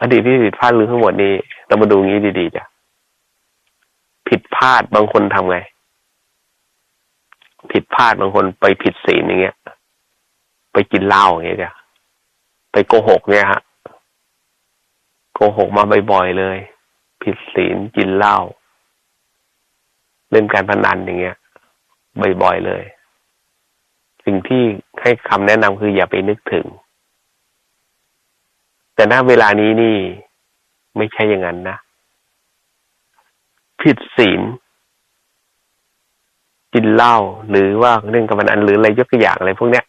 อดีตที่ผิดพลาดหรือทั้งหมดนี้เรามาดูงี้ดีๆจ้ะผิดพลาดบางคนทำไง ผิดพลาดบางคนไปผิดศีลอย่างเงี้ย ไปกินเหล้าอย่างเงี้ยจ้ะไปโกหกเนี่ยฮะโกหกมาบ่อยๆเลย ผิดศีลกินเหล้าเล่นการพนันอย่างเงี้ยบ่อยๆเลย สิ่งที่ให้คำแนะนำคืออย่าไปนึกถึง แต่ณเวลานี้นี่ไม่ใช่อย่างนั้นนะ ผิดศีลกินเหล้าหรือว่าเล่นการพนันหรืออะไรยกตัวอย่างอะไรพวกเนี้ย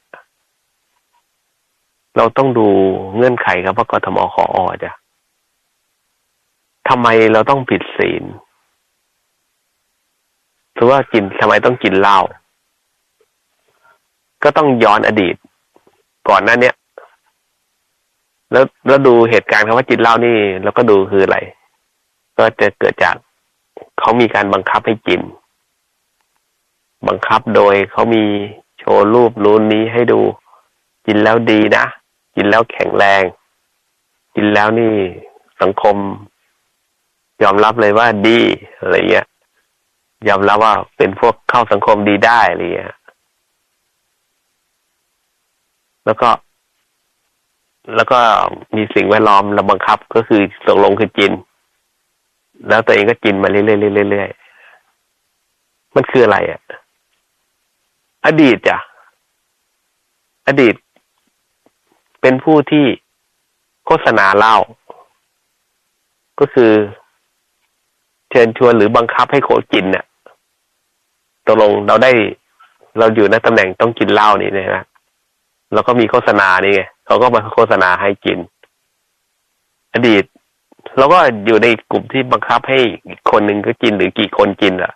เราต้องดูเงื่อนไขครับว่ากทมขออจ้ะทำไมเราต้องผิดศีลถือว่ากินทำไมต้องกินเหล้าก็ต้องย้อนอดีต ก่อนหน้าเนี้ย แล้วแล้วดูเหตุการณ์คำว่ากินเหล้านี่ แล้วก็ดูคืออะไร ก็จะเกิดจากเขามีการบังคับให้กิน บังคับโดยเขามีโชว์รูปนู้นนี้ให้ดู กินแล้วดีนะ กินแล้วแข็งแรง กินแล้วนี่สังคม ยอมรับเลยว่าดีอะไรเงี้ยยอมรับว่าเป็นพวกเข้าสังคมดีได้อะไรเงี้ยแล้วก็ แล้วก็มีสิ่งแวดล้อมเราบังคับก็คือตกลงคือกิน แล้วตัวเองก็กินมาเรื่อยๆเรื่อยๆมันคืออะไรอะ อดีตจ้ะอดีต เป็นผู้ที่โฆษณาเหล้าก็คือ เชิญชวนหรือบังคับให้โคกินเนี่ยตกลงเราได้เราอยู่ในตำแหน่งต้องกินเหล้านี่นะฮะแล้วก็มีโฆษณานี่ไง เขาก็มาโฆษณาให้กิน อดีตเราก็อยู่ในกลุ่มที่บังคับให้คนหนึ่งก็กินหรือกี่คนกินอะ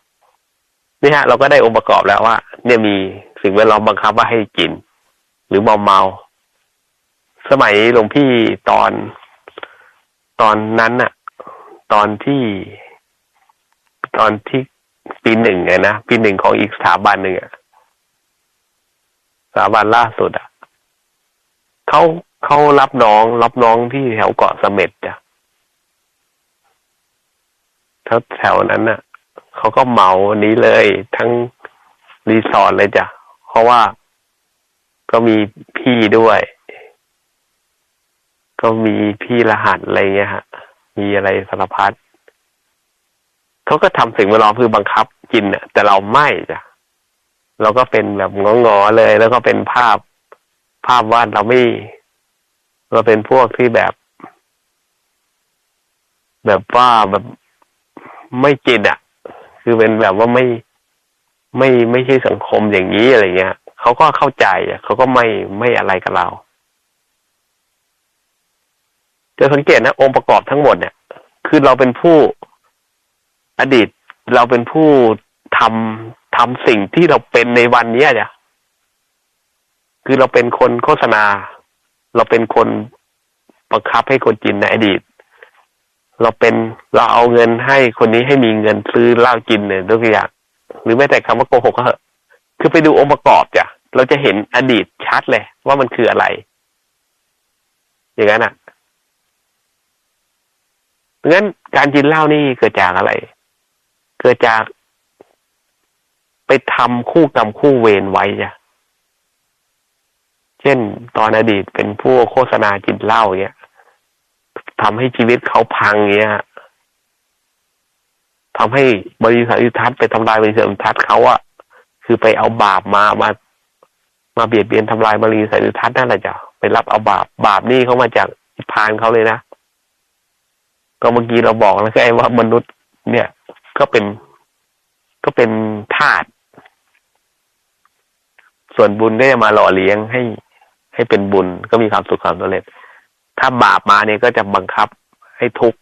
นี่ฮะ เราก็ได้องค์ประกอบแล้วว่า เนี่ยมีสิ่งแวดล้อมบังคับว่าให้กิน หรือเมเมา สมัยหลวงพี่ตอนตอนนั้นน่ะ ตอนที่ตอนที่ปีหนึ่งไงนะปีหนึ่งของอีกสถาบันหนึ่งอะสถาบันล่าสุดอะ เขาเขารับน้องรับน้องที่แถวเกาะเสม็ดจ้ะแถวแถวนั้นน่ะเขาก็เหมานี้เลย ทั้งรีสอร์ทเลยจ้ะเพราะว่าก็มีพี่ด้วย ก็มีพี่รหัสอะไรเงี้ยฮะ มีอะไรสารพัดเขาก็ทำสิ่งแวดล้อมคือบังคับกินน่ะ แต่เราไม่จ้ะเราก็เป็นแบบงอๆเลย แล้วก็เป็นภาพ ภาพวาดเราไม่เราเป็นพวกที่แบบ แบบว่าแบบไม่กินอะ คือเป็นแบบว่าไม่ไม่ไม่ใช่สังคมอย่างนี้อะไรเงี้ยเขาก็เข้าใจอะเขาก็ไม่ไม่อะไรกับเราจะสังเกตนะองค์ประกอบทั้งหมดเนี่ย คือเราเป็นผู้อดีตเราเป็นผู้ทำทำสิ่งที่เราเป็นในวันนี้จ้ะ คือเราเป็นคนโฆษณา เราเป็นคนบังคับให้คนกินในอดีต เราเป็นเราเอาเงินให้คนนี้ให้มีเงินซื้อเหล้ากินเนี่ยตัวอย่าง หรือแม้แต่คำว่าโกหกก็เหอะคือไปดูองค์ประกอบจ้ะเราจะเห็นอดีตชัดเลยว่ามันคืออะไร อย่างนั้นอะเพราะงั้นการกินเหล้านี่เกิดจากอะไร เกิดจากไปทำคู่กรรมคู่เวรไว้จ้ะ เช่น ตอนอดีตเป็นผู้โฆษณากินเหล้าเงี้ยทำให้ชีวิตเขาพังเงี้ยทำให้บริษัทอิทัศน์ไปทำลายบริษัทอิทัศน์เขาอะคือไปเอาบาปมามามาเบียดเบียนทำลายบริษัทอิทัศน์นั่นแหละจ้ะไปรับเอาบาปบาปนี่เขามาจากพานเขาเลยนะก็เมื่อกี้เราบอกแล้วไงว่ามนุษย์เนี่ย ก็เป็นก็เป็นธาตุส่วนบุญก็จะมาหล่อเลี้ยงให้ ให้เป็นบุญก็มีความสุขความสำเร็จ ถ้าบาปมาเนี่ยก็จะบังคับให้ทุกข์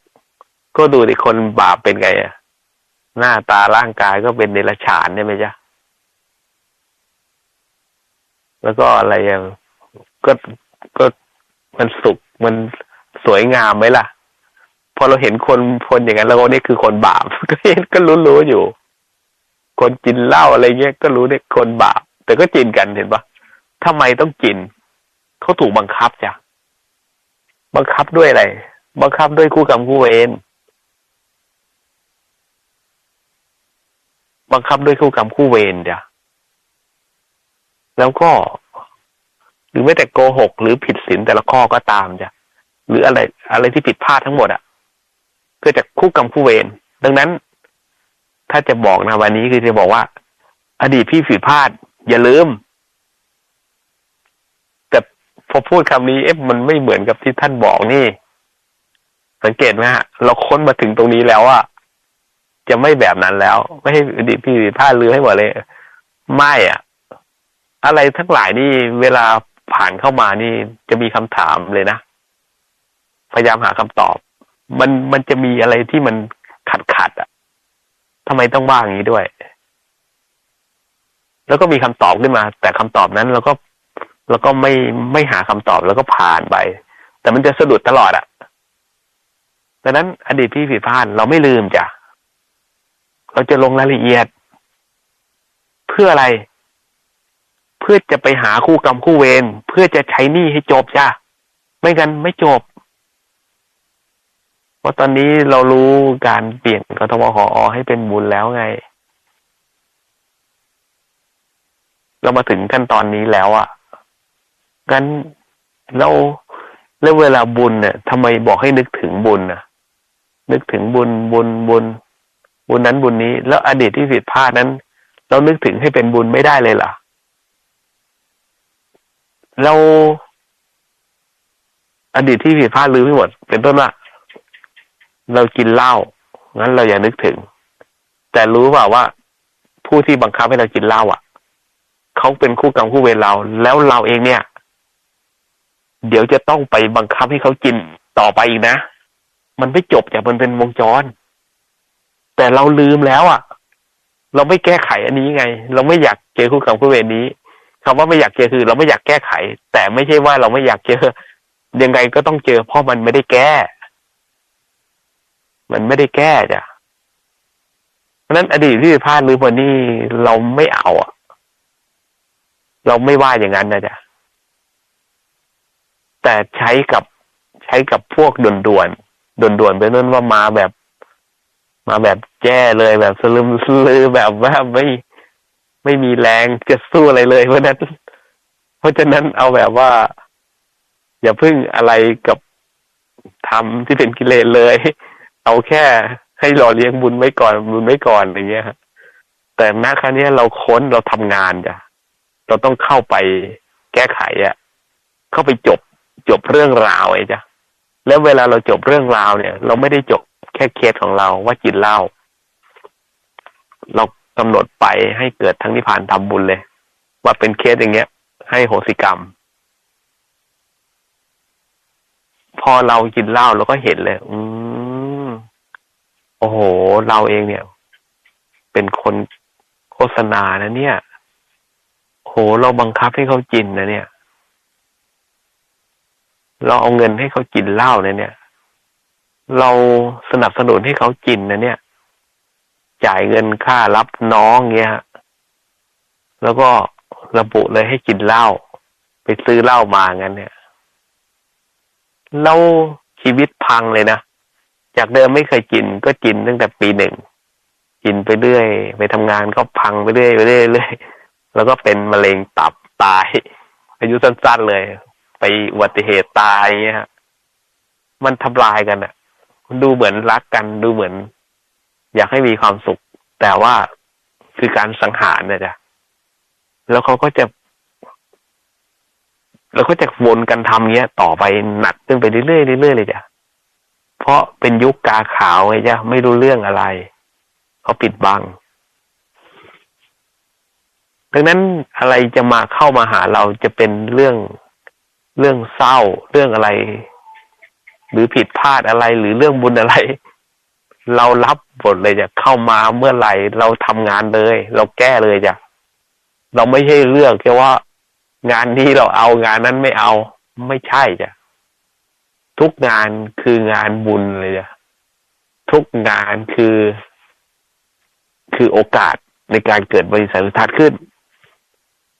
ก็ดูดิคนบาปเป็นไงอะหน้าตาร่างกายก็เป็นเดรัจฉานใช่ไหมจ๊ะแล้วก็อะไรอย่างก็ก็มันสุขมันสวยงามไหมล่ะ พอเราเห็นคนคนอย่างนั้นแล้วนี่คือคนบาป ก็เห็นก็รู้รู้อยู่ คนกินเหล้าอะไรเงี้ยก็รู้เนี่ยคนบาป แต่ก็กินกันเห็นปะทำไมต้องกิน เขาถูกบังคับจ้ะบังคับด้วยอะไร บังคับด้วยคู่กรรมคู่เวรบังคับด้วยคู่กรรมคู่เวรจ้ะแล้วก็ หรือไม่แต่โกหก หรือผิดศีลแต่ละข้อก็ตามจ้ะหรืออะไร อะไรที่ผิดพลาดทั้งหมดอะเกิดจากคู่กรรมคู่เวรดังนั้น ถ้าจะบอกนะวันนี้คือจะบอกว่า อดีตพี่ผิดพลาด อย่าลืม พอพูดคำนี้เอ๊ะมันไม่เหมือนกับที่ท่านบอกนี่ สังเกตไหมฮะ เราค้นมาถึงตรงนี้แล้วอะจะไม่แบบนั้นแล้ว ไม่ให้ดีตพี่ผิดพลาดลืมให้หมดเลย ไม่อะอะไรทั้งหลายนี่ เวลาผ่านเข้ามานี่ จะมีคำถามเลยนะพยายามหาคำตอบ มันมันจะมีอะไรที่มันขัดขัดอะทำไมต้องว่าอย่างนี้ด้วย แล้วก็มีคำตอบขึ้นมา แต่คำตอบนั้นเราก็ เราก็ไม่ไม่หาคำตอบแล้วก็ผ่านไป แต่มันจะสะดุดตลอดอะดังนั้นอดีตพี่ผิดพลาดเราไม่ลืมจ้ะเราจะลงรายละเอียด เพื่ออะไร เพื่อจะไปหาคู่กรรมคู่เวรเพื่อจะใช้หนี้ให้จบจ้ะไม่กันไม่จบเพราะตอนนี้เรารู้การเปลี่ยนกทมหอให้เป็นบุญแล้วไง เรามาถึงขั้นตอนนี้แล้วอะ่ะ งั้นเราแล้วเวลาบุญเนี่ยทำไมบอกให้นึกถึงบุญน่ะนึกถึงบุญบุญบุญบุญนั้นบุญนี้ แล้วอดีตที่ผิดพลาดนั้น เรานึกถึงให้เป็นบุญไม่ได้เลยหรอเราอดีตที่ผิดพลาดลืมไม่หมด เป็นต้นว่าเรากินเหล้างั้นเราอย่านึกถึง แต่รู้เปล่าว่า ผู้ที่บังคับให้เรากินเหล้าอะเขาเป็นคู่กรรมคู่เวรเรา แล้วเราเองเนี่ย เดี๋ยวจะต้องไปบังคับให้เขากินต่อไปอีกนะ มันไม่จบจากมันเป็นวงจร แต่เราลืมแล้วอะ เราไม่แก้ไขอันนี้ไง เราไม่อยากเจอคู่กรรมคู่เวรนี้คำว่าไม่อยากเจอคือ เราไม่อยากแก้ไข แต่ไม่ใช่ว่าเราไม่อยากเจอ ยังไงก็ต้องเจอ เพราะมันไม่ได้แก้ มันไม่ได้แก้จ้ะเพราะนั้นอดีตที่ผิดพลาดหรือวันนี้เราไม่เอาอะเราไม่ว่าอย่างนั้นนะจ๊ะ แต่ใช้กับใช้กับพวกด่วนด่วนด่วนด่วนๆเป็นนั่นว่ามาแบบ มาแบบแจ้เลยแบบสลืมสลือแบบว่าไม่ไม่มีแรงจะสู้อะไรเลย เพราะนั้น เพราะฉะนั้นเอาแบบว่า อย่าพึ่งอะไรกับทำที่เป็นกิเลสเลย เอาแค่ให้หล่อเลี้ยงบุญไว้ก่อนบุญไว้ก่อนอย่างเงี้ยแต่ณครั้งนี้เราค้นเราทำงานจ้ะเราต้องเข้าไปแก้ไขอะเข้าไปจบ จบเรื่องราวไอ้จ้ะแล้วเวลาเราจบเรื่องราวเนี่ย เราไม่ได้จบแค่เคสของเราว่ากินเหล้าเรากำหนดไปให้เกิดทั้งนิพพานทำบุญเลย ว่าเป็นเคสอย่างเงี้ย ให้โหสิกรรม พอเรากินเหล้าเราก็เห็นเลย อืมโอ้โห เราเองเนี่ย เป็นคนโฆษณานะเนี่ยโหเราบังคับให้เขากินนะเนี่ย เราเอาเงินให้เขากินเหล้าเนะเนี่ย เราสนับสนุนให้เขากินนะเนี่ย จ่ายเงินค่ารับน้องเงี้ยฮะแล้วก็ระบุเลยให้กินเหล้าไปซื้อเหล้ามางั้นเนี่ยเราชีวิตพังเลยนะจากเดิมไม่เคยกินก็กินตั้งแต่ปีหนึ่งกินไปเรื่อย ไปทำงานก็พังไปเรื่อยไปเรื่อยเรื่อยแล้วก็เป็นมะเร็งตับตายอายุสั้นๆเลย ไปอุบัติเหตุตายอย่างเงี้ยฮะมันทำลายกันอะดูเหมือนรักกันดูเหมือน อยากให้มีความสุข แต่ว่าคือการสังหารนะจ๊ะแล้วเขาก็จะ แล้วก็จะวนกันทำเงี้ย ต่อไปหนักขึ้นไปเรื่อยๆเรื่อยๆเลยจ้ะเพราะเป็นยุคกาขาวไงจ้ะไม่รู้เรื่องอะไรเขาปิดบังดังนั้นอะไรจะมาเข้ามาหาเราจะเป็นเรื่อง เรื่องเศร้าเรื่องอะไร หรือผิดพลาดอะไร หรือเรื่องบุญอะไร เรารับบทเลยจะเข้ามาเมื่อไหร่ เราทำงานเลย เราแก้เลยจ้ะเราไม่ใช่เลือกแค่ว่า งานนี้เราเอางานนั้นไม่เอา ไม่ใช่จ้ะทุกงานคืองานบุญเลยจ้ะทุกงานคือ คือโอกาสในการเกิดบริษัททัศน์ขึ้น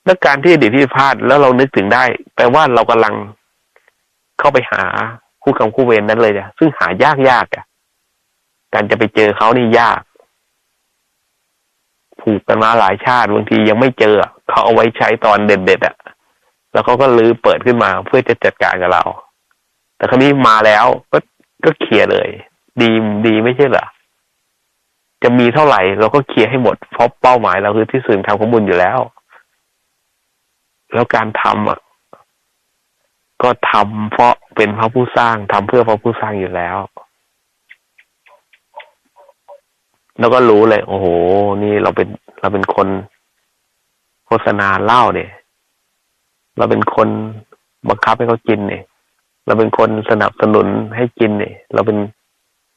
และการที่อดีตที่พลาดแล้วเรานึกถึงได้ แปลว่าเรากำลังเข้าไปหาคู่กรรมคู่เวรนั้นเลยจ้ะซึ่งหายากยากอะ การจะไปเจอเขานี่ยาก ผูกกันมาหลายชาติบางทียังไม่เจอเขาเอาไว้ใช้ตอนเด็ดๆอะ แล้วเขาก็ลื้อเปิดขึ้นมาเพื่อจะจัดการกับเรา แต่ครั้นี้มาแล้วก็ก็เคลียร์เลย ดีดีไม่ใช่เหรอจะมีเท่าไหร่เราก็เคลียร์ให้หมดเพราะเป้าหมายเราคือที่สื่อทำข้อมูลอยู่แล้ว แล้วการทำอะ ก็ทำเพราะเป็นพระผู้สร้างทำเพื่อพระผู้สร้างอยู่แล้ว แล้วก็รู้เลย โอ้โห นี่เราเป็น เราเป็นคนโฆษณาเหล้าเนี่ย เราเป็นคนบังคับให้เขากินเนี่ย เราเป็นคนสนับสนุนให้กินเนี่ย เราเป็น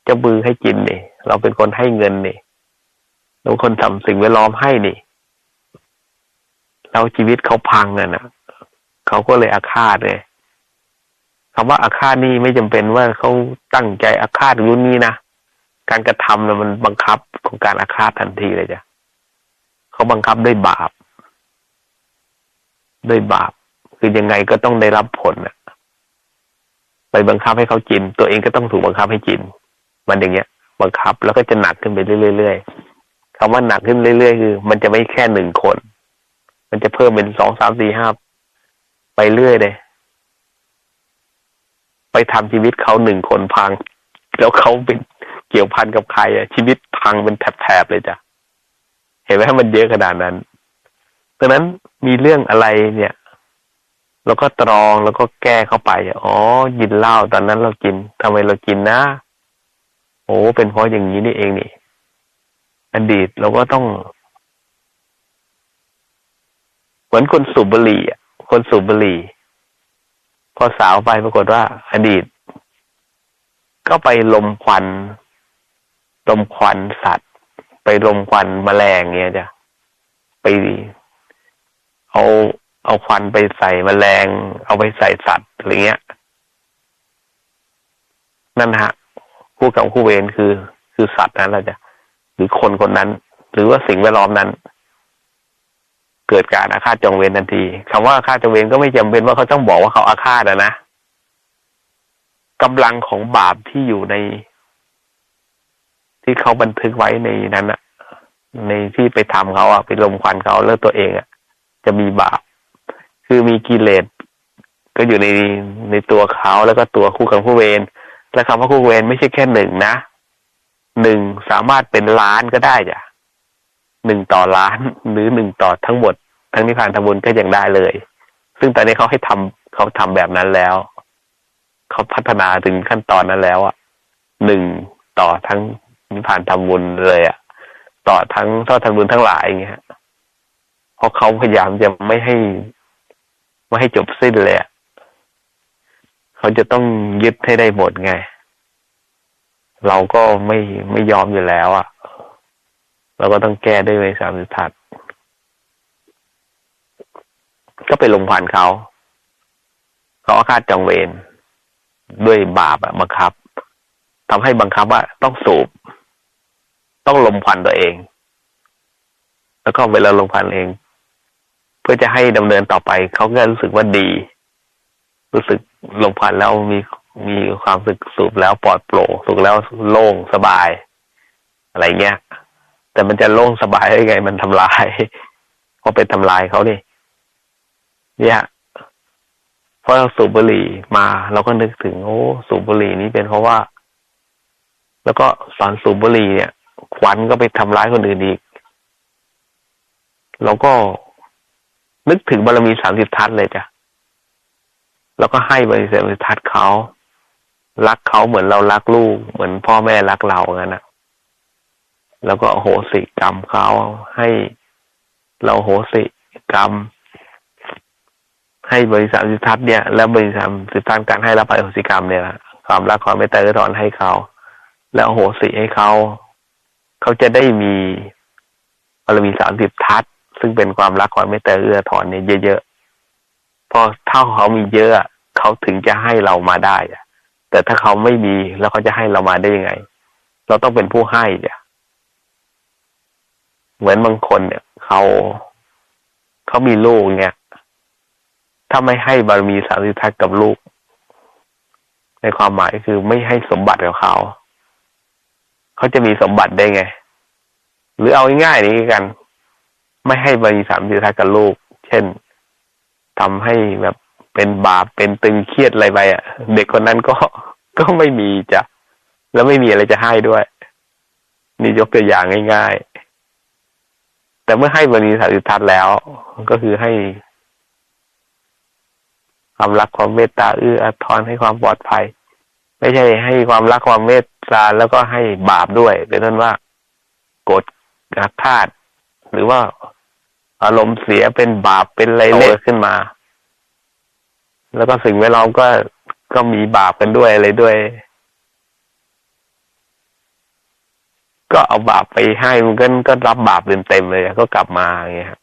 เจ้ามือให้กินเนี่ย เราเป็นคนให้เงินเนี่ยเราเป็นคนทำสิ่งแวดล้อมให้เนี่ย แล้วชีวิตเขาพังอะนะเขาก็เลยอาฆาตเลยคำว่าอาฆาตนี่ไม่จำเป็นว่าเขาตั้งใจอาฆาตรุ่นนี้นะการกระทำนะมันบังคับของการอาฆาตทันทีเลยจ้ะเขาบังคับด้วยบาปด้วยบาป คือยังไงก็ต้องได้รับผลอะไปบังคับให้เขากิน ตัวเองก็ต้องถูกบังคับให้กิน มันอย่างเงี้ย บังคับแล้วก็จะหนักขึ้นไปเรื่อยๆคำว่าหนักขึ้นเรื่อยๆคือ มันจะไม่แค่หนึ่งคน มันจะเพิ่มเป็นสองสามสี่ห้าไปเรื่อยเลย ไปทำชีวิตเขาหนึ่งคนพัง แล้วเขาเป็นเกี่ยวพันกับใครอะชีวิตพังเป็นแถบๆเลยจ้ะ เห็นไหมมันเยอะขนาดนั้นดังนั้นมีเรื่องอะไรเนี่ยเราก็ตรองแล้วก็แก้เข้าไป อ๋อ กินเหล้าตอนนั้นเรากินทำไมเรากินนะ โอ้เป็นเพราะอย่างนี้นี่เองนี่ อดีตเราก็ต้อง เหมือนคนสูบบุหรี่อะคนสูบบุหรี่ พอสาวไปปรากฏว่าอดีต ก็ไปลมควันลมควันสัตว์ ไปลมควันแมลงเงี้ยจ้ะไปเอาเอาควันไปใส่แมลง เอาไปใส่สัตว์อะไรเงี้ย นั่นฮะคู่กับคู่เวรคือ คือสัตว์นั้นแหละจ้ะหรือคนคนนั้น หรือว่าสิ่งแวดล้อมนั้น เกิดการอาฆาตจองเวรทันทีคำว่าอาฆาตจองเวรก็ไม่จำเป็นว่าเขาต้องบอกว่าเขาอาฆาตนะกำลังของบาปที่อยู่ใน ที่เขาบันทึกไว้ในนั้นอะในที่ไปทำเขาอะไปลมควันเขาแล้วตัวเองอะจะมีบาป คือมีกิเลสก็อยู่ในในตัวเขาแล้วก็ตัวคู่กับผู้เวรและคำว่าคู่เวรไม่ใช่แค่หนึ่งนะหนึ่งสามารถเป็นล้านก็ได้จ้ะ หนึ่งต่อล้านหรือหนึ่งต่อทั้งหมด ทั้งนิพพานธรรมบุญก็ยังได้เลย ซึ่งตอนนี้เขาให้ทำเขาทำแบบนั้นแล้วเขาพัฒนาถึงขั้นตอนนั้นแล้วอะหนึ่งต่อทั้งนิพพานธรรมบุญเลยอะต่อทั้งทอดธรรมบุญทั้งหลายอย่างเงี้ยเพราะเขาพยายามจะไม่ให้ไม่ให้จบสิ้นเลยอะเขาจะต้องยึดให้ได้หมดไง เราก็ไม่ไม่ยอมอยู่แล้ว อะ เราก็ต้องแก้ด้วยไว้สามสิทัดก็ไปลงพันเขาเขาอาฆาตจองเวรด้วยบาปอะบังคับทำให้บังคับว่าต้องสูบ ต้องลมควันตัวเอง แล้วก็เวลาลมควันเอง เพื่อจะให้ดำเนินต่อไปเขาก็รู้สึกว่าดี รู้สึกลมควันแล้วมีมีความสึกสูบแล้วปลอดโปร่งสูบแล้วโล่งสบาย อะไรเงี้ย แต่มันจะโล่งสบายได้ไง มันทำลายพอเป็นทำลายเขาดิเนี่ยพอเราสูบบุหรี่มาเราก็นึกถึงโอ้สูบบุหรี่นี้เป็นเพราะว่า แล้วก็สอนสูบบุหรี่เนี่ยควันก็ไปทำร้ายคนอื่นอีกเราก็นึกถึงบารมีสามสิบทัศเลยจ้ะแล้วก็ให้บารมีสามสิบทัศเขารักเขาเหมือนเรารักลูก เหมือนพ่อแม่รักเรางั้นนะ แล้วก็โหสิกรรมเขาให้เราโหสิกรรม ให้บริษัทสิทัศน์เนี่ย แล้วบริษัทสิทัศน์การให้รับอโหสิกรรมเนี่ยความรักความเมตตาถอนให้เขา แล้วโหสิให้เขาเขาจะได้มีบารมีสามสิบทัศน์ซึ่งเป็นความรักความเมตตาเอื้อถอนเนี่ยเยอะๆพอถ้าเขามีเยอะเขาถึงจะให้เรามาได้แต่ถ้าเขาไม่มีแล้วเขาจะให้เรามาได้ยังไง เราต้องเป็นผู้ให้จ้ะ เหมือนบางคนเนี่ยเขาเขามีลูกเนี่ย ถ้าไม่ให้บารมีสามสิบทัศกับลูก ในความหมายคือไม่ให้สมบัติกับเขา เขาจะมีสมบัติได้ไง หรือเอาง่ายๆนี้กัน ไม่ให้บาริสามสิทัศกับลูก เช่นทำให้แบบเป็นบาปเป็นตึงเครียดอะไรไปอะ เด็กคนนั้นก็ก็ไม่มีจะแล้วไม่มีอะไรจะให้ด้วย นี่ยกตัวอย่างง่าย ๆ แต่เมื่อให้บริสามสิทัศน์แล้ว ก็คือให้ความรักความเมตตาเอื้ออาทรให้ความปลอดภัย ไม่ใช่ให้ความรักความเมตตาแล้วก็ให้บาปด้วยเป็นต้นว่าโกรธอาฆาตหรือว่าอารมณ์เสียเป็นบาปเป็นอะไรเละขึ้นมา แล้วก็สิ่งแวดล้อมก็ก็มีบาปกันด้วยอะไรด้วย ก็เอาบาปไปให้มันก็ก็รับบาปเต็มๆเลยก็กลับมาอย่างเงี้ยครับ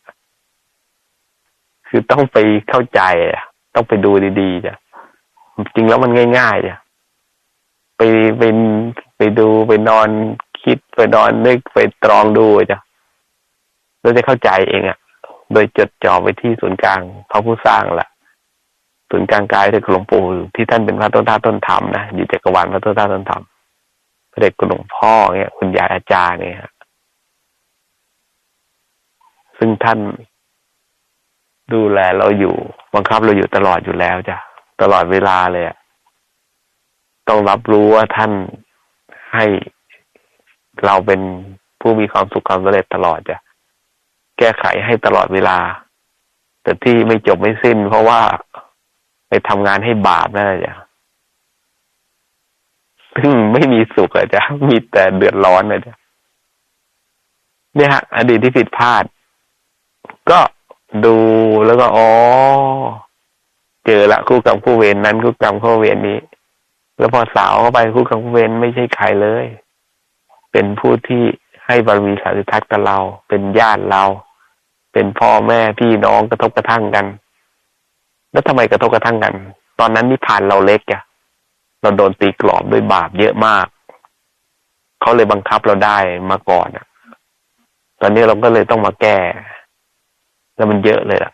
คือต้องไปเข้าใจอะต้องไปดูดีๆจ้ะจริงแล้วมันง่ายๆจ้ะไปไปไปดูไปนอนคิดไปนอนนึกไปตรองดูจ้ะเราจะเข้าใจเองอะ่ะ โดยจดจ่อไปที่ศูนย์กลางพระผู้สร้างแหละศูนย์กลางกายที่หลวงปู่ที่ท่านเป็นพระต้นท่าต้นธรรมนะอยู่จักรวาลพระต้นท่าต้นธรรม เดชคุณหลวงพ่อเนี่ยคุณยายอาจารย์เนี่ยฮะซึ่งท่านดูแลเราอยู่ บังคับเราอยู่ตลอดอยู่แล้วจ้ะตลอดเวลาเลยอะต้องรับรู้ว่าท่านให้เราเป็นผู้มีความสุขความสำเร็จตลอดจ้ะแก้ไขให้ตลอดเวลา แต่ที่ไม่จบไม่สิ้น เพราะว่าไปทำงานให้บาปนั่นแหละจ้ะ ซึ่งไม่มีสุขอะจ้ะมีแต่เดือดร้อนอะจ้ะเนี่ยฮะ อดีตที่ผิดพลาด ก็ดูแล้วก็อ๋อเจอละคู่กรรมคู่เวรนั้นคู่กรรมคู่เวรนี้ แล้วพอสาวเข้าไปคู่กรรมคู่เวรไม่ใช่ใครเลย เป็นผู้ที่ให้บารมีสาธิทัศน์กับเรา เป็นญาติเรา เป็นพ่อแม่พี่น้องกระทบกระทั่งกัน แล้วทำไมกระทบกระทั่งกัน ตอนนั้นนิพพานเราเล็กอะ เราโดนตีกรอบด้วยบาปเยอะมาก เขาเลยบังคับเราได้มาก่อนอะตอนนี้เราก็เลยต้องมาแก้ แล้วมันเยอะเลยล่ะ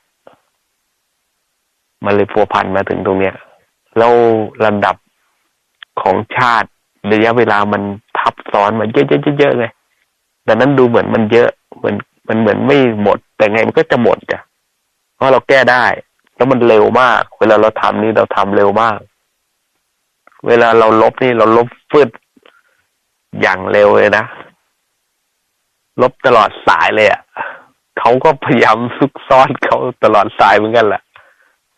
มันเลยพัวพันมาถึงตรงเนี้ย แล้วระดับของชาติระยะเวลามันทับซ้อนมันเยอะๆๆเลยดังนั้นดูเหมือนมันเยอะ เหมือนมันเหมือนไม่หมด แต่ไงมันก็จะหมดจ้ะเพราะเราแก้ได้ แล้วมันเร็วมาก เวลาเราทำนี่เราทำเร็วมาก เวลาเราลบนี่เราลบฟืดอย่างเร็วเลยนะ ลบตลอดสายเลยอะ่ะเขาก็พยายามซุกซ้อนเขาตลอดสายเหมือนกันแหละ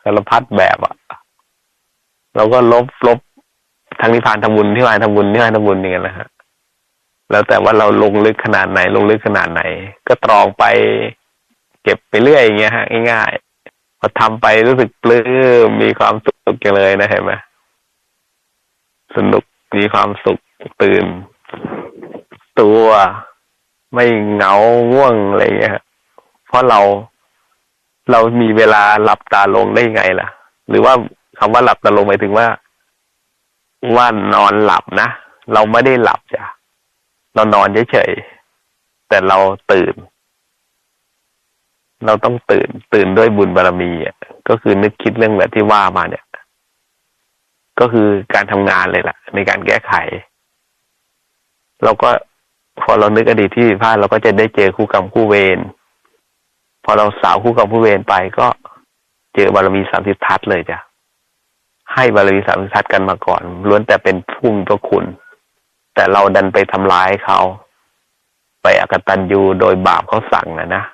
สารพัดแบบอะ่ะเราก็ลบลบทางนิพพานทำบุญที่วานทำบุญที่วานทำบุญอย่างเงี้ยนะฮะแล้วแต่ว่าเราลงลึกขนาดไหน ลงลึกขนาดไหน ก็ตรองไปเก็บไปเรื่อยอย่างเงี้ยฮะง่ายๆพอทำไปรู้สึกปลื้มมีความสุขกันเลยนะเห็นไหม สนุกมีความสุขตื่น ตัวไม่เหงาง่วงอะไรเงี้ยเพราะเราเรามีเวลาหลับตาลงได้ไงล่ะ หรือว่าคำว่าหลับตาลงหมายถึงว่าว่านอนหลับนะเราไม่ได้หลับจ้ะเรานอนเฉยๆแต่เราตื่น เราต้องตื่น ตื่นด้วยบุญบารรมีอะก็คือนึกคิดเรื่องแบบที่ว่ามาเนี่ย ก็คือการทำงานเลยล่ะ ในการแก้ไข เราก็พอเรานึกอดีตที่ผิดพลาดเราก็จะได้เจอคู่กรรมคู่เวรพอเราสาวคู่กรรมคู่เวรไปก็เจอบารมีสามสิบทัศเลยจ้ะให้บารมีสามสิบทัศกันมาก่อนล้วนแต่เป็นผู้มีพระคุณ แต่เราดันไปทำร้ายเขา ไปอกตันยูโดยบาปเขาสั่งนะนะ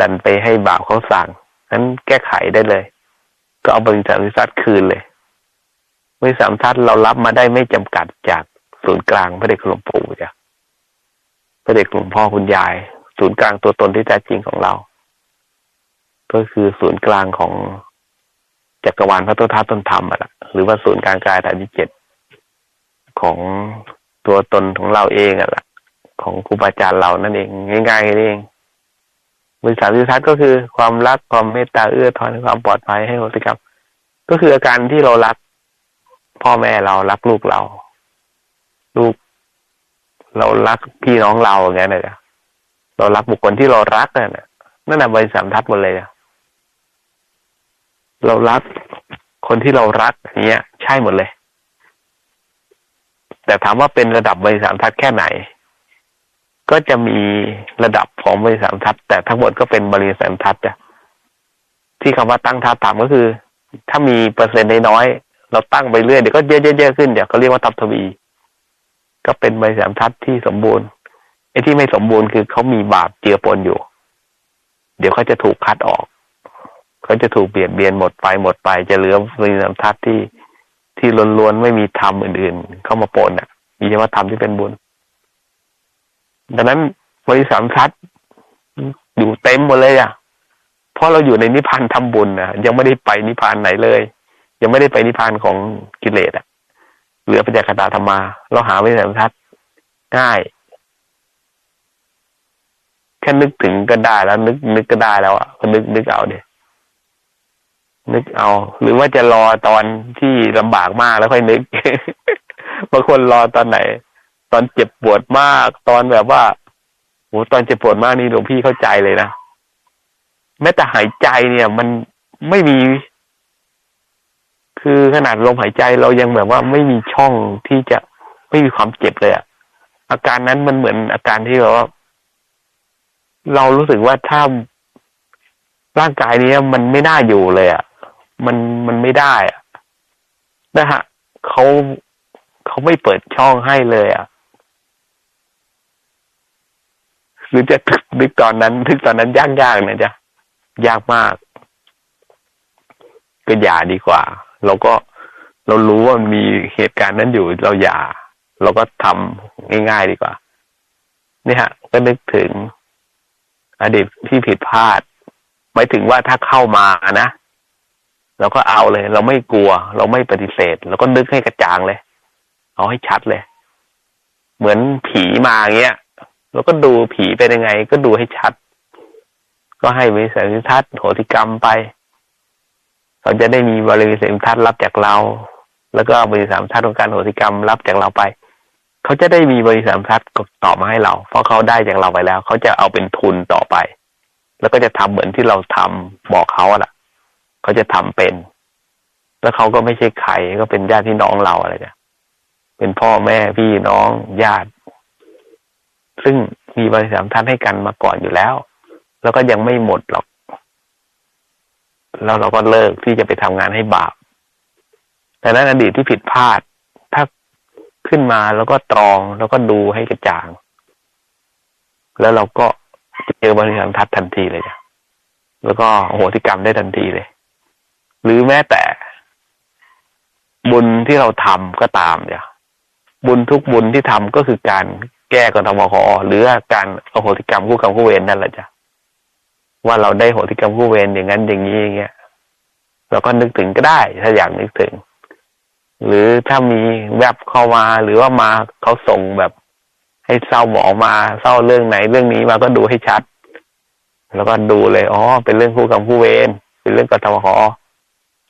ดันไปให้บาปเขาสั่งนั้นแก้ไขได้เลย ก็เอาบารมีสามสิบทัศคืนเลย มีสามทัศเรารับมาได้ไม่จำกัดจากศูนย์กลางพระเดชคุณหลวงปู่จ้ะพระเดชหลวงพ่อคุณยาย ศูนย์กลางตัวตนที่แท้จริงของเรา ก็คือศูนย์กลางของจักรวาลพระตุทัศต้นธรรมอะหรือว่าศูนย์กลางกายฐานที่เจ็ดของตัวตนของเราเองอะล่ะ ของครูบาอาจารย์เรานั่นเองง่ายๆนี่เองบริษัทวิทัศน์ก็คือความรักความเมตตาเอื้อทอนความปลอดภัยให้โหติกรรมก็คืออาการที่เรารัก พ่อแม่เรารักลูกเรา ลูก เรารักพี่น้องเราอย่างเงี้ยนะเรารักบุคคลที่เรารักนั่นน่ะนั่นน่ะบริษัททัศหมดเลยอะเรารักคนที่เรารักอย่างเงี้ย ใช่หมดเลย แต่ถามว่าเป็นระดับบริสามทัศแค่ไหน ก็จะมีระดับของบริสามทัศแต่ทั้งหมดก็เป็นบริสามทัศจ้ะที่คำว่าตั้งทัศน์ต่ำก็คือ ถ้ามีเปอร์เซ็นต์น้อย เราตั้งไปเรื่อยเดี๋ยวก็เยอะๆขึ้นเดี๋ยวเขาเรียกว่าทับทวี ก็เป็นใบสามทัศที่สมบูรณ์ไอ้ที่ไม่สมบูรณ์คือเขามีบาปเจือปนอยู่ เดี๋ยวเขาจะถูกคัดออกเขาจะถูกเบียดเบียนหมดไปหมดไป จะเหลือบริสามทัศที่ที่ล้วนๆไม่มีธรรมอื่น ๆ เข้ามาปนอะ มีเฉพาะธรรมที่เป็นบุญดังนั้นบริสามทัศอยู่เต็มหมดเลยอะเพราะเราอยู่ในนิพพานทำบุญนะยังไม่ได้ไปนิพพานไหนเลย ยังไม่ได้ไปนิพพานของกิเลสอะเหลือปัญญาคตาธรรมา เราหาบริสามทัศน์ง่าย แค่นึกถึงก็ได้แล้ว นึกนึกก็ได้แล้วอะก็นึกนึกเอาเดียนึกเอา หรือว่าจะรอตอนที่ลำบากมากแล้วค่อยนึกบางคนรอตอนไหน ตอนเจ็บปวดมาก ตอนแบบว่าโหตอนเจ็บปวดมากนี่หลวงพี่เข้าใจเลยนะแม้แต่หายใจเนี่ย มันไม่มี คือขนาดลมหายใจเรายังแบบว่าไม่มีช่องที่จะไม่มีความเจ็บเลยอะอาการนั้นมันเหมือนอาการที่แบบว่า เรารู้สึกว่าถ้าร่างกายนี้มันไม่น่าอยู่เลยอะมันมันไม่ได้อะนะฮะเขาเขาไม่เปิดช่องให้เลยอะหรือจะนึกตอนนั้นนึกตอนนั้นยากๆนะจ๊ะยากมาก ก็อย่าดีกว่า เราก็เรารู้ว่ามันมีเหตุการณ์นั้นอยู่เราอย่า เราก็ทำง่ายๆดีกว่านี่ฮะ ก็นึกถึงอดีตที่ผิดพลาดหมายถึงว่าถ้าเข้ามานะเราก็เอาเลย เราไม่กลัว เราไม่ปฏิเสธเราก็นึกให้กระจ่างเลย เอาให้ชัดเลย เหมือนผีมาเงี้ยเราก็ดูผีเป็นยังไง ก็ดูให้ชัด ก็ให้บริษัททัศน์โหติกรรมไป เขาจะได้มีบริษัททัศน์รับจากเรา แล้วก็บริษัททัศน์ของการโหติกรรมรับจากเราไป เขาจะได้มีบริษัททัศน์ต่อมาให้เรา เพราะเขาได้จากเราไปแล้ว เขาจะเอาเป็นทุนต่อไป แล้วก็จะทำเหมือนที่เราทำบอกเขาอะล่ะ เขาจะทำเป็น แล้วเขาก็ไม่ใช่ใครก็เป็นญาติพี่น้องเราอะไรจ้ะเป็นพ่อแม่พี่น้องญาติ ซึ่งมีบริษัทท่านให้กันมาก่อนอยู่แล้ว แล้วก็ยังไม่หมดหรอก แล้วเราก็เลิกที่จะไปทำงานให้บาป แต่นั้นอดีตที่ผิดพลาด ถ้าขึ้นมาแล้วก็ตรองแล้วก็ดูให้กระจ่าง แล้วเราก็เจอบริษัททัศทันทีเลยจ้ะแล้วก็โหติกรรมได้ทันทีเลย หรือแม้แต่ บุญที่เราทำก็ตามเนี่ยบุญทุกบุญที่ทำก็คือการแก้กรทมคอหรือการอโหติกรรมคู่กรรมคู่เวรนั่นแหละจ้ะ ว่าเราได้โหติกรรมคู่เวรอย่างนั้นอย่างนี้อย่างเงี้ยเราก็นึกถึงก็ได้ ถ้าอยากนึกถึง หรือถ้ามีแวบเข้ามาหรือว่ามาเขาส่งแบบ ให้เศร้าหมองมาเศร้าเรื่องไหนเรื่องนี้มาก็ดูให้ชัด แล้วก็ดูเลยอ๋อเป็นเรื่องคู่กรรมคู่เวรเป็นเรื่องกทมค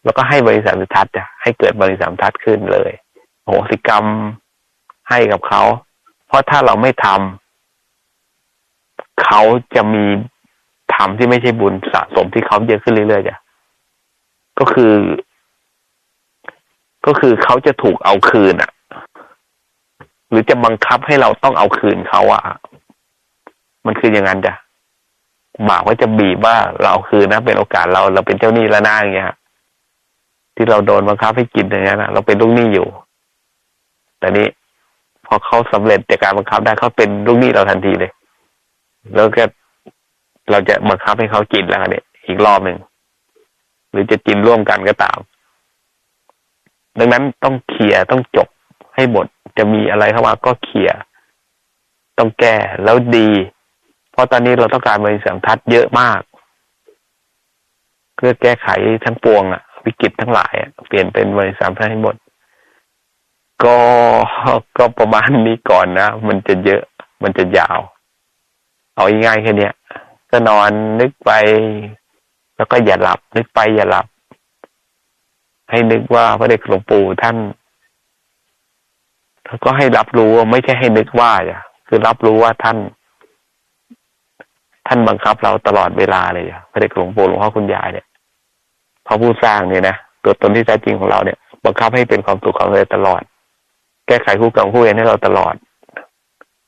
แล้วก็ให้บริษัททัศน์จะให้เกิดบริษัททัศน์ขึ้นเลยโหสิกรรมให้กับเขา เพราะถ้าเราไม่ทำเขาจะมี ทำที่ไม่ใช่บุญสะสมที่เขาเยอะขึ้นเรื่อยๆจ้ะก็คือ ก็คือเขาจะถูกเอาคืนอะ หรือจะบังคับให้เราต้องเอาคืนเขาอะ มันคืออย่างนั้นจ้ะบาปก็จะบีบว่าเราเอาคืนนะเป็นโอกาสเราเราเป็นเจ้าหนี้แล้วนะอย่างเงี้ยที่เราโดนบังคับให้กินอย่างเงี้ยนะเราเป็นลูกหนี้อยู่ แต่นี้พอเขาสำเร็จจากการบังคับได้เขาเป็นลูกหนี้เราทันทีเลย แล้วก็ เราจะบังคับให้เขากินแล้วเนี่ยอีกรอบหนึ่งหรือจะกินร่วมกันก็ตาม ดังนั้นต้องเคลียร์ต้องจบให้หมดจะมีอะไรเข้ามาก็เคลียร์ต้องแก้แล้วดี เพราะตอนนี้เราต้องการบริษัททัศน์เยอะมาก เพื่อแก้ไขทั้งปวงอะวิกฤตทั้งหลายเปลี่ยนเป็นบริษัททัศน์ให้หมด ก็ก็ประมาณนี้ก่อนนะ มันจะเยอะ มันจะยาว เอาง่ายๆแค่นี้ ก็นอนนึกไป แล้วก็อย่าหลับ นึกไปอย่าหลับ ให้นึกว่าพระเดชหลวงปู่ท่านแล้วก็ให้รับรู้ไม่ใช่ให้นึกว่าอะคือรับรู้ว่าท่าน ท่านบังคับเราตลอดเวลาเลยอะพระเดชหลวงปู่หลวงพ่อคุณยายเนี่ยพระผู้สร้างเนี่ยนะตัวตนที่แท้จริงของเราเนี่ยบังคับให้เป็นความสุขของเราตลอด แก้ไขคู่กรรมคู่เวรให้เราตลอด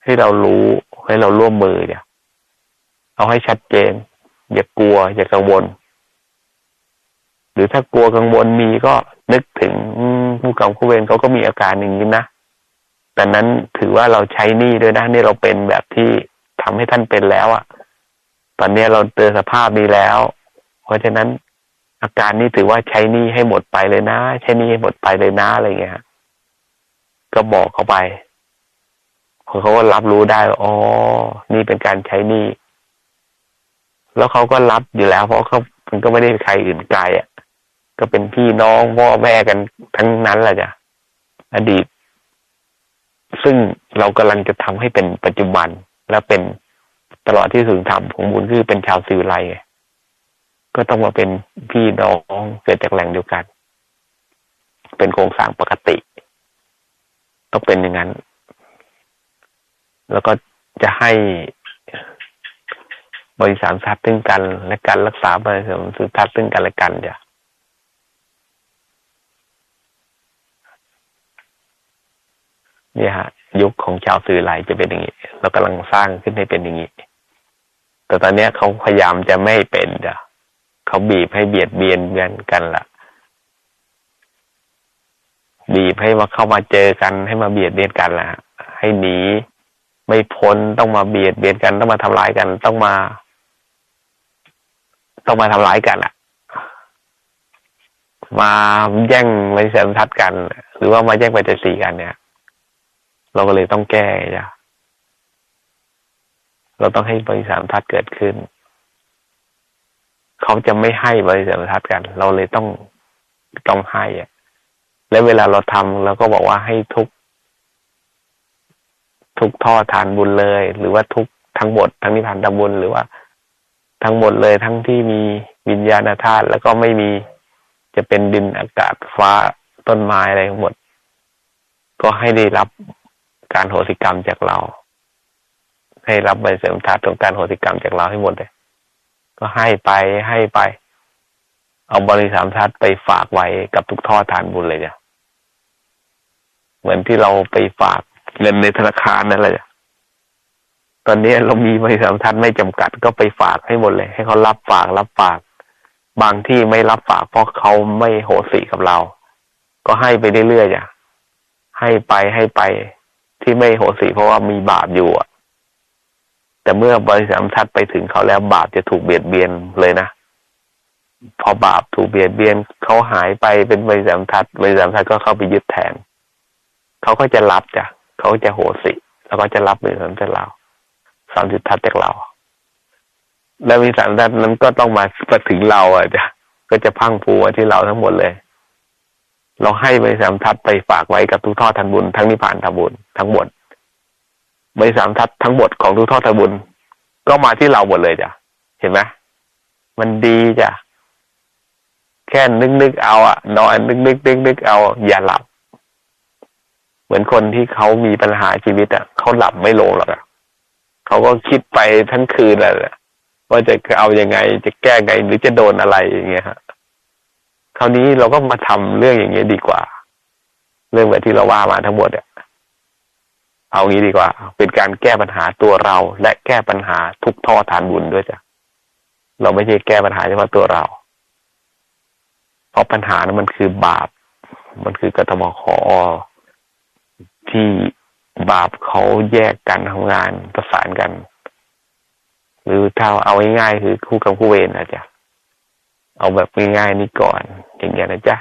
ให้เรารู้ให้เราร่วมมือเนี่ย เอาให้ชัดเจน อย่ากลัว อย่ากังวล หรือถ้ากลัวกังวลมีก็นึกถึงคู่กรรมคู่เวรเขาก็มีอาการอย่างนี้นะแต่นั้นถือว่าเราใช้นี้ด้วยนะนี่เราเป็นแบบที่ทำให้ท่านเป็นแล้วอะตอนนี้เราเจอสภาพนี้แล้ว เพราะฉะนั้นอาการนี้ถือว่าใช้นี้ให้หมดไปเลยนะ ใช้นี้ให้หมดไปเลยนะอะไรเงี้ยก็บอกเขาไปเขาก็รับรู้ได้อ๋อนี่เป็นการใช้นี้ แล้วเขาก็รับอยู่แล้ว เพราะเขามันก็ไม่ได้ใครอื่นไกลอะ ก็เป็นพี่น้องพ่อแม่กันทั้งนั้นแหละจ้ะอดีต ซึ่งเรากำลังจะทำให้เป็นปัจจุบันและเป็นตลอดที่สุดธรรมของบุญคือเป็นชาวซิวไลก็ต้องมาเป็นพี่น้องเกิดจากแหล่งเดียวกัน เป็นโครงสร้างปกติ ต้องเป็นอย่างนั้น แล้วก็จะให้ บริสารทรัพย์ซึ่งกัน และการรักษาบริสารทรัพย์ซึ่งกันและกันจ้ะเนี่ยฮะ ยุคของชาวสื่อไหลจะเป็นอย่างนี้เรากำลังสร้างขึ้นให้เป็นอย่างนี้แต่ตอนนี้เขาพยายามจะไม่เป็นจ้ะเขาบีบให้เบียดเบียนกันกันละบีบให้มาเข้ามาเจอกันให้มาเบียดเบียนกันละให้หนีไม่พ้นต้องมาเบียดเบียนกันต้องมาทำลายกันต้องมา ต้องมาทำร้ายกันอะมาแย่งไว้เสริมทัดกัน หรือว่ามาแย่งไปเจสีกันเนี่ย เราก็เลยต้องแก้จ้ะเราต้องให้บริษัททัดเกิดขึ้น เขาจะไม่ให้บริษัททัดกัน เราเลยต้องต้องให้อะและเวลาเราทำเราก็บอกว่าให้ทุกทุกท่อทานบุญเลย หรือว่าทุกทั้งหมดทั้งนิพพานทำบุญหรือว่า ทั้งหมดเลยทั้งที่มีวิญญาณธาตุแล้วก็ไม่มีจะเป็นดินอากาศฟ้าต้นไม้อะไรทั้งหมด ก็ให้ได้รับการโหสิกรรมจากเรา ให้รับใบเสริมธาตุของการโหสิกรรมจากเราให้หมดเลยก็ให้ไปให้ไป เอาบริสามทัศไปฝากไว้กับทุกท่อทานบุญเลยจ้ะเหมือนที่เราไปฝากเงินในธนาคารนั่นแหละ ตอนนี้เรามีบริษัททัศน์ไม่จำกัดก็ไปฝากให้หมดเลย ให้เขารับฝากรับฝาก บางที่ไม่รับฝากเพราะเขาไม่โหสิกับเรา ก็ให้ไปเรื่อยๆจ้ะให้ไปให้ไปที่ไม่โหสิเพราะว่ามีบาปอยู่อะ แต่เมื่อบริษัททัศน์ไปถึงเขาแล้วบาปจะถูกเบียดเบียนเลยนะพอบาปถูกเบียดเบียนเขาหายไปเป็นบริษัททัศน์บริษัททัศน์ก็เข้าไปยึดแทนเขาก็จะรับจ้ะเขาจะโหสิแล้วก็จะรับบริษัททัศน์เรา สามสิบทัศจากเรา แล้วมีสามทัศนั้นก็ต้องมามาถึงเราอะจ้ะก็จะพังผูที่เราทั้งหมดเลย เราให้บริษัททัศไปฝากไว้กับทุกทอดทันบุญทั้งนิพพานทันบุญทั้งหมดบริษัททัศทั้งหมดของทุกทอดทันบุญ ก็มาที่เราหมดเลยจ้ะเห็นไหมมันดีจ้ะแค่นึกนึกเอาอะนอนนึกนึกนึกนึกเอา อย่าหลับ เหมือนคนที่เขามีปัญหาชีวิตอะเขาหลับไม่ลงหรอกอะ เขาก็คิดไปทั้งคืนแหละว่าจะเอาอยัางไง จะแก้ไงหรือจะโดนอะไรอย่างเงี้ยฮะคราวนี้เราก็มาทำเรื่องอย่างเงี้ยดีกว่า เรื่องแบบที่เราว่ามาทั้งหมดเนี่ยเอางี้ดีกว่า เป็นการแก้ปัญหาตัวเรา และแก้ปัญหาทุกท่อทานบุญด้วยจ้ะเราไม่ใช่แก้ปัญหาเฉพาะตัวเรา เพราะปัญหานั้นมันคือบาป มันคือกตมขอที่ บาปเขาแยกกันทำงานประสานกัน หรือถ้าเอาง่ายๆคือคู่กับคู่เวรนะจ๊ะ เอาแบบง่ายๆนี่ก่อนอย่างเงี้ยนะจ๊ะ